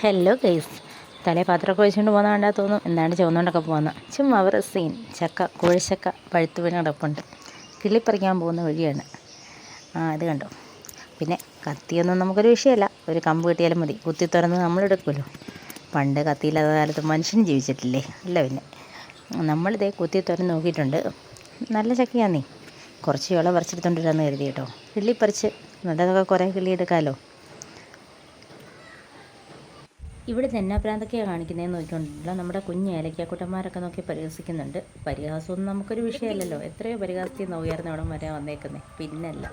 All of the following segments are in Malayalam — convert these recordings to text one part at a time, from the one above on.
ഹലോ ഗൈസ് തലേ പാത്രമൊക്കെ വെച്ചുകൊണ്ട് പോകുന്ന കണ്ടാൽ തോന്നും എന്താണ്ട് ചുവന്നുകൊണ്ടൊക്കെ പോകുന്നത് ചുമ്മാ അവർ സീൻ ചക്ക കോഴിച്ചക്ക പഴുത്തു വീണ് കിടപ്പുണ്ട്. കിളിപ്പറിക്കാൻ പോകുന്ന വഴിയാണ്. ആ ഇത് കണ്ടോ? പിന്നെ കത്തിയൊന്നും നമുക്കൊരു വിഷയമല്ല. ഒരു കമ്പ് കിട്ടിയാലും മതി. കുത്തി തുറന്ന് നമ്മളെടുക്കുമല്ലോ. പണ്ട് കത്തിയില്ലാത്ത കാലത്ത് മനുഷ്യൻ ജീവിച്ചിട്ടില്ലേ? അല്ല പിന്നെ. നമ്മളിതേ കുത്തി തുറന്ന് നോക്കിയിട്ടുണ്ട്. നല്ല ചക്കയാന്നേ. കുറച്ച് വിള പറിച്ചെടുത്തോണ്ട് വരാമെന്ന് കരുതി കേട്ടോ. കിള്ളിപ്പറിച്ച്. നല്ലതൊക്കെ കുറേ കിള്ളി എടുക്കാമല്ലോ ഇവിടെ തെന്നാപ്രാന്തൊക്കെയാണ് കാണിക്കുന്നതെന്ന് നോക്കിക്കൊണ്ടല്ലോ നമ്മുടെ കുഞ്ഞ് ഏലക്കാക്കുട്ടന്മാരൊക്കെ നോക്കി പരിഹസിക്കുന്നുണ്ട്. പരിഹാസമൊന്നും നമുക്കൊരു വിഷയമല്ലല്ലോ. എത്രയോ പരിഹാസത്തിൽ നിന്ന് ഉയർന്ന ഇവിടം വരെ വന്നേക്കുന്നത് പിന്നല്ല.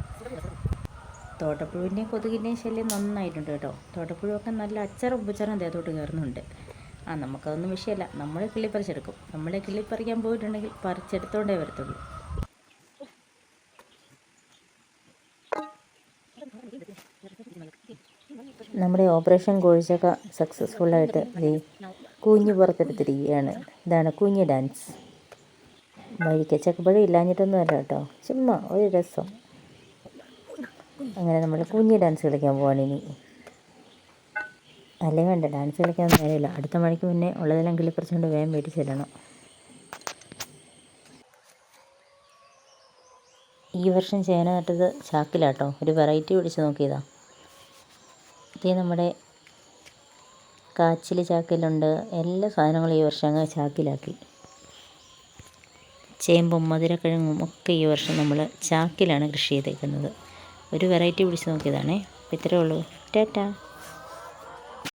തോട്ടപ്പുഴുവിന്റെയും കൊതുകിന്റെയും ശല്യം നന്നായിട്ടുണ്ട് കേട്ടോ. തോട്ടപ്പുഴുവൊക്കെ നല്ല അച്ചറും ഉപ്പച്ചറും ദേഹത്തോട്ട് കയറുന്നുണ്ട്. ആ നമുക്കതൊന്നും വിഷയമല്ല. നമ്മളെ കിളി പറിച്ചെടുക്കും നമ്മളെ കിളി പറിക്കാൻ പോയിട്ടുണ്ടെങ്കിൽ പറിച്ചെടുത്തോണ്ടേ വരത്തുള്ളൂ. നമ്മുടെ ഓപ്പറേഷൻ കോഴിച്ചക്ക സക്സസ്ഫുള്ളായിട്ട് ഈ കൂഞ്ഞ് പുറത്തെടുത്തിരിക്കുകയാണ്. ഇതാണ് കുഞ്ഞ് ഡാൻസ് വഴിക്ക് ചക്കപ്പഴം ഇല്ലാഞ്ഞിട്ടൊന്നും അല്ല കേട്ടോ. ചുമ്മാ ഒരു രസം. അങ്ങനെ നമ്മൾ കുഞ്ഞ് ഡാൻസ് കളിക്കാൻ പോവാണ് ഇനി. അല്ലേ വേണ്ട ഡാൻസ് കളിക്കാൻ നേരമില്ല. അടുത്ത മണിക്ക് മുന്നേ ഉള്ളതെല്ലാം കിളിപ്പറിച്ചുകൊണ്ട് വേഗം വീട്ടിൽ ചെല്ലണം. ഈ വർഷം ചേന നട്ടത് ചാക്കിലാട്ടോ. ഒരു വെറൈറ്റി പിടിച്ച് നോക്കിയതാ. ഇത് നമ്മുടെ കാച്ചിൽ ചാക്കിലുണ്ട്. എല്ലാ സാധനങ്ങളും ഈ വർഷം അങ്ങ് ചാക്കിലാക്കി. ചേമ്പും മധുരക്കിഴങ്ങും ഒക്കെ ഈ വർഷം നമ്മൾ ചാക്കിലാണ് കൃഷി ചെയ്തേക്കുന്നത്. ഒരു വെറൈറ്റി പിടിച്ച് നോക്കിയതാണേ. അപ്പോൾ ഇത്രയേ ഉള്ളൂ. ടാറ്റാ.